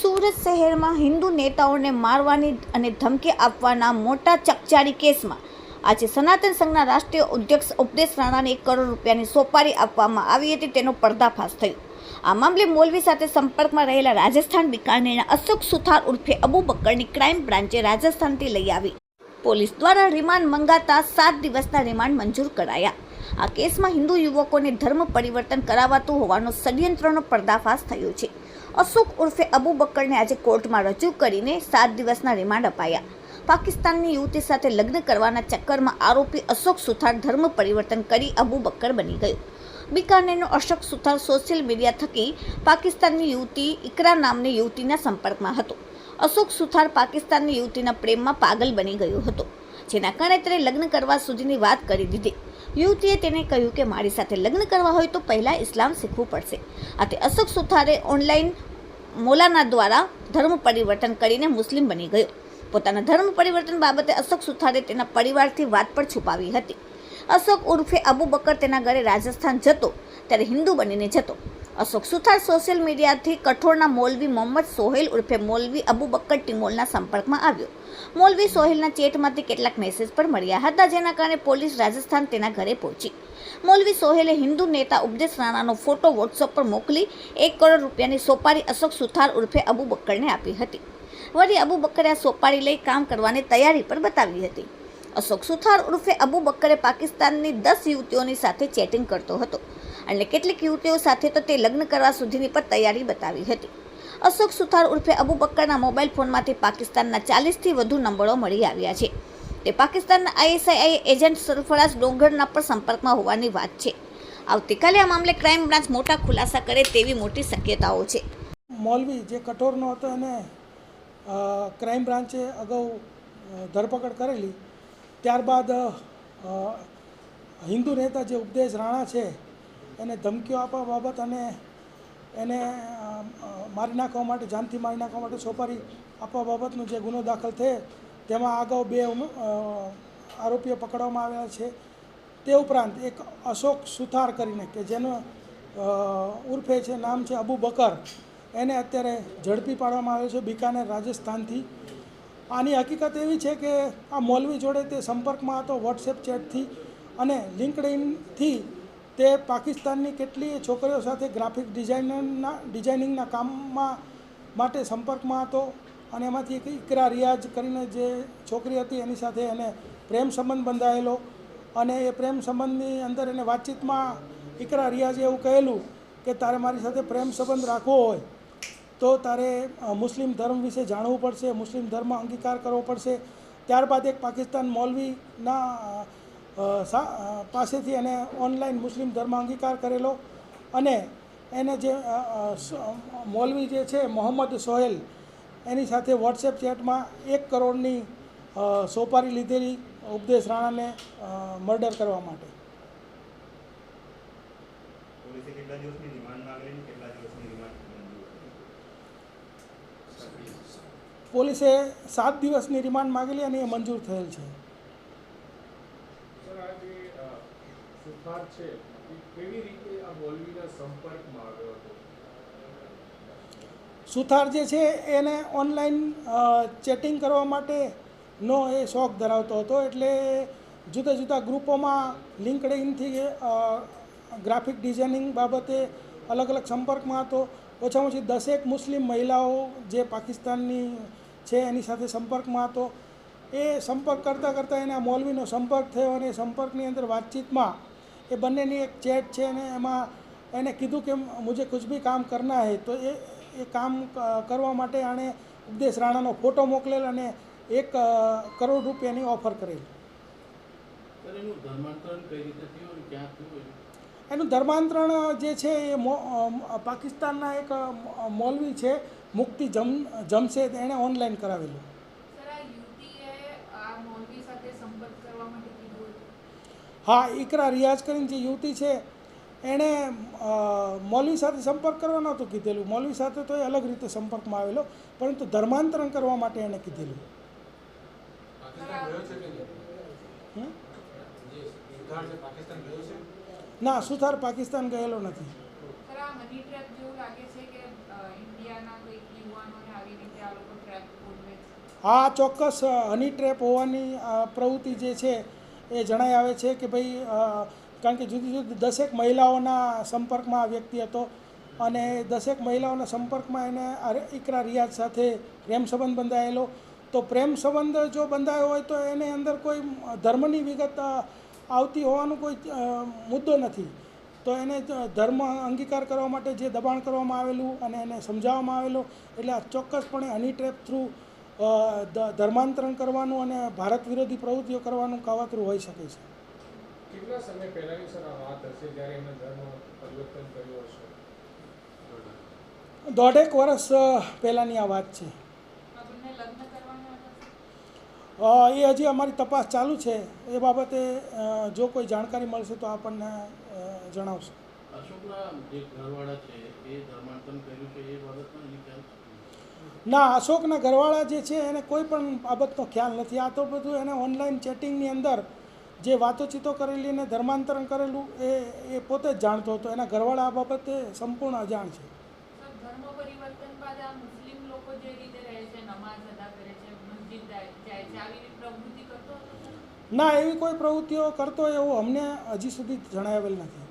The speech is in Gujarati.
સુરત શહેરમાં હિન્દુ નેતાઓને મારવાની અને ધમકી આપવાના મોટા ચકચારી કેસમાં આજે સનાતન સંઘના રાષ્ટ્રીય અધ્યક્ષ ઉપદેશ રાણાને એક કરોડ રૂપિયાની સોપારી આપવામાં આવી હતી, તેનો પર્દાફાશ થયો. આ મામલે મોલવી સાથે સંપર્કમાં રહેલા રાજસ્થાન બિકાનેરના અશોક સુથાર ઉર્ફે અબુ બક્કરની ક્રાઇમ બ્રાન્ચે રાજસ્થાનથી લઈ આવી. પોલીસ દ્વારા રિમાન્ડ મંગાતા સાત દિવસના રિમાન્ડ મંજૂર કરાયા. આ કેસમાં હિન્દુ યુવકોને ધર્મ પરિવર્તન કરાવાતું હોવાનો ષડયંત્રનો પર્દાફાશ થયો છે. અશોક ઉર્ફે અબુ બક્કરને આજે કોર્ટમાં રજૂ કરીને સાત દિવસના રિમાન્ડ અપાયા. પાકિસ્તાનની યુવતી સાથે લગ્ન કરવાના ચક્કરમાં આરોપી અશોક સુથાર ધર્મ પરિવર્તન કરી અબુ બક્કર બની ગયો. બિકાનેરનો અશોક સુથાર સોશિયલ મીડિયા થકી પાકિસ્તાનની યુવતી ઇકરા નામની યુવતીના સંપર્કમાં હતો. અશોક સુથાર પાકિસ્તાનની યુવતીના પ્રેમમાં પાગલ બની ગયો હતો, જેના કારણે તેણે લગ્ન કરવા સુધીની વાત કરી દીધી. યુવતીએ તેને કહ્યું કે, મારી સાથે લગ્ન કરવા હોય તો પહેલાં ઇસ્લામ શીખવું પડશે. આથી અશોક સુથારે ઓનલાઈન મોલાના દ્વારા ધર્મ પરિવર્તન કરીને મુસ્લિમ બની ગયો. પોતાના ધર્મ પરિવર્તન બાબતે અશોક સુથારે તેના પરિવારથી વાત પણ છુપાવી હતી. અશોક ઉર્ફે અબુ બકર તેના ઘરે રાજસ્થાન જતો, ત્યારે હિન્દુ બનીને જતો. અશોક સુથાર સોશિયલ મીડિયાથી કઠોળના મૌલવી મોહમ્મદ સોહેલ ઉર્ફે મોલવી અબુ બક્કર ટિમોલના સંપર્કમાં આવ્યો. મૌલવી સોહેલના ચેટમાંથી કેટલાક મેસેજ પણ મળ્યા હતા, જેના કારણે પોલીસ રાજસ્થાન તેના ઘરે પહોંચી. મૌલવી સોહેલે હિન્દુ નેતા ઉપદેશ રાણાનો ફોટો વોટ્સઅપ પર મોકલી, એક કરોડ રૂપિયાની સોપારી અશોક સુથાર ઉર્ફે અબુ બકરને આપી હતી. વળી અબુ બક્કરે આ સોપારી લઈ કામ કરવાની તૈયારી પણ બતાવી હતી. અશોક સુથાર ઉર્ફે અબુ બક્કરે પાકિસ્તાનની દસ યુવતીઓની સાથે ચેટિંગ કરતો હતો. અને કેટલીક યુવતીઓ સાથે તો તે લગ્ન કરવા સુધીની પણ તૈયારી બતાવી હતી. અશોક સુથાર ઉર્ફે અબુ બક્કરના મોબાઈલ ફોનમાંથી પાકિસ્તાનના ચાલીસથી વધુ નંબરો મળી આવ્યા છે. તે પાકિસ્તાનના આઈએસઆઈ એજન્ટ સરફરાઝ ડોંગરના પણ સંપર્કમાં હોવાની વાત છે. આવતીકાલે આ મામલે ક્રાઇમ બ્રાન્ચ મોટા ખુલાસા કરે તેવી મોટી શક્યતાઓ છે. મૌલવી, જે કઠોરનો હતો એને ક્રાઇમ બ્રાન્ચે અગાઉ ધરપકડ કરેલી. ત્યારબાદ હિન્દુ નેતા જે ઉપદેશ રાણા છે એને ધમકીઓ આપવા બાબત અને એને મારી નાખવા માટે, જાનથી મારી નાખવા માટે સોપારી આપવા બાબતનો જે ગુનો દાખલ થયો, તેમાં અગાઉ બે આરોપીઓ પકડવામાં આવ્યા છે. તે ઉપરાંત એક અશોક સુથાર કરીને, કે જેનો ઉર્ફે છે, નામ છે અબુ બકર, એને અત્યારે ઝડપી પાડવામાં આવ્યો છે, બિકાનેર, રાજસ્થાનથી. આની હકીકત એવી છે કે આ મૌલવી જોડે તે સંપર્કમાં હતો વોટ્સએપ ચેટથી અને લિંકડઇનથી તે પાકિસ્તાનની કેટલીય છોકરીઓ સાથે ગ્રાફિક ડિઝાઇનરના ડિઝાઇનિંગના કામમાં માટે સંપર્કમાં હતો અને એમાંથી એક ઇકરા રિયાઝ કરીને જે છોકરી હતી એની સાથે એને પ્રેમ સંબંધ બંધાયેલો અને એ પ્રેમ સંબંધની અંદર એને વાતચીતમાં ઇકરા રિયાઝે એવું કહેલું કે તારે મારી સાથે પ્રેમ સંબંધ રાખવો હોય તો તારે મુસ્લિમ ધર્મ વિશે જાણવું પડશે, મુસ્લિમ ધર્મ અંગીકાર કરવો પડશે. ત્યારબાદ એક પાકિસ્તાન મૌલવીના પાસેથી એને ઓનલાઈન મુસ્લિમ ધર્મ અંગીકાર કરેલો અને એને જે મૌલવી જે છે મોહમ્મદ સોહેલ એની સાથે વોટ્સએપ ચેટમાં એક કરોડની સોપારી લીધેલી ઉપદેશ રાણાને મર્ડર કરવા માટે? પોલીસે સાત દિવસની રિમાન્ડ માગેલી અને એ મંજૂર થયેલ છે સર આ જે અ, સુથાર છે એ કેવી રીતે આ મૌલવીના સંપર્કમાં આવ્યો હતો? સુથાર જે છે એને ઓનલાઈન ચેટિંગ કરવા માટેનો એ શોખ ધરાવતો હતો. એટલે જુદા જુદા ગ્રુપોમાં લિંકડઇનથી ગ્રાફિક ડિઝાઇનિંગ બાબતે અલગ અલગ સંપર્કમાં હતો. ઓછામાં ઓછી દસેક મુસ્લિમ મહિલાઓ જે પાકિસ્તાનની છે એની સાથે સંપર્કમાં હતો. એ સંપર્ક કરતાં કરતાં એને મૌલવીનો સંપર્ક થયો અને સંપર્કની અંદર વાતચીતમાં એ બંનેની એક ચેટ છે અને એમાં એને કીધું કે મુજે કુછ બી કામ કરના હે. તો એ એ કામ કરવા માટે આણે ઉપદેશ રાણાનો ફોટો મોકલેલ અને એક કરોડ રૂપિયાની ઓફર કરેલ. એનું ધર્માંતરણ જે છે એ પાકિસ્તાનના એક મૌલવી છે મુક્તિ જમ જમશેદ. એણે ઓનલાઈન કરાવેલું. હા ઇકરા રિયાઝ કરીને જે યુવતી છે એણે મૌલવી સાથે સંપર્ક કરવા નહોતું કીધેલું. મૌલવી સાથે તો એ અલગ રીતે સંપર્કમાં આવેલો પરંતુ ધર્માંતરણ કરવા માટે એણે કીધેલું? ના સુથાર પાકિસ્તાન ગયેલો નથી. હા ચોક્કસ હની ટ્રેપ હોવાની પ્રવૃત્તિ જે છે એ જણાઈ આવે છે કે ભાઈ કારણ કે જુદી જુદી દસેક મહિલાઓના સંપર્કમાં આ વ્યક્તિ હતો અને દસેક મહિલાઓના સંપર્કમાં એને ઇકરા રિયાઝ સાથે પ્રેમ સંબંધ બંધાયેલો. તો પ્રેમ સંબંધ જો બંધાયો હોય તો એની અંદર કોઈ ધર્મની વિગત આવતી હોવાનું કોઈ મુદ્દો નથી. તો એને ધર્મ અંગીકાર કરવા માટે જે દબાણ કરવામાં આવેલું અને એને સમજાવવામાં આવેલું, એટલે આ ચોક્કસપણે હની ટ્રેપ થ્રુ ધર્માંતરણ કરવાનું અને ભારત વિરોધી પ્રવૃત્તિઓ કરવાનું કાવતરું હોઈ શકે છે. કેટલા સમય પહેલાની સર વાત હશે જ્યારે એમણે ધર્મ પરિવર્તન કર્યું હશે? દોઢેક વર્ષ પહેલાંની આ વાત છે. એ હજી અમારી તપાસ ચાલુ છે. એ બાબતે જો કોઈ જાણકારી મળશે તો આપણને જણાવશું. અશોકના જે ઘરવાળા છે એ ધર્માંતરણ કર્યું છે એ બાબતમાં ના અશોકના ઘરવાળા જે છે એને કોઈ પણ બાબતનો ખ્યાલ નથી. આ તો બધું એને ઓનલાઈન ચેટિંગની અંદર જે વાતોચીતો કરેલી અને ધર્માંતરણ કરેલું એ એ પોતે જ જાણતો હતો. એના ઘરવાળા આ બાબતે સંપૂર્ણ અજાણ છે. સર ધર્મ પરિવર્તન બાદ આ મુસ્લિમ લોકો જે રીતે રહે છે નમાઝ અદા કરે છે મસ્જિદ જાય જાય છે આવી રીતે પ્રવૃત્તિ કરતો હતો સર? ના એવી કોઈ પ્રવૃત્તિઓ કરતો હોય એવું અમને હજી સુધી જણાવેલ નથી.